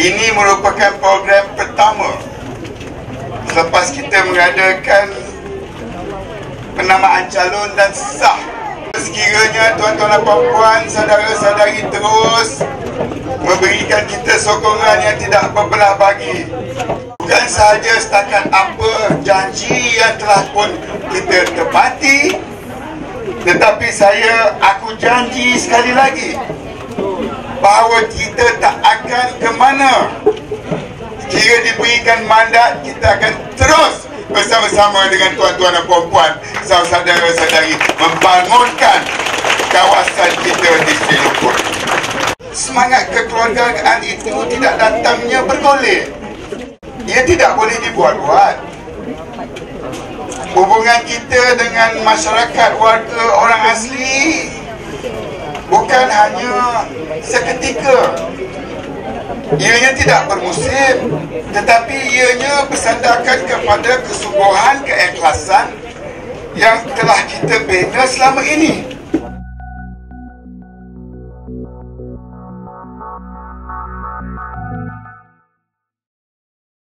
Ini merupakan program pertama selepas kita mengadakan penamaan calon dan sah. Sekiranya tuan-tuan dan puan saudara-saudari terus memberikan kita sokongan yang tidak berbelah bagi. Bukan sahaja setakat apa janji yang telah pun kita tepati, tetapi saya, aku janji sekali lagi bahawa kita tak akan ke mana. Jika diberikan mandat, kita akan terus bersama-sama dengan tuan-tuan dan puan-puan, saudara-saudari membangunkan kawasan kita di Selokon. Semangat kekeluargaan itu tidak datangnya bergolek. Ia tidak boleh dibuat-buat. Hubungan kita dengan masyarakat warga orang asli bukan hanya seketika. Ianya tidak bermusim tetapi ianya bersandarkan kepada kesungguhan keikhlasan yang telah kita bina selama ini.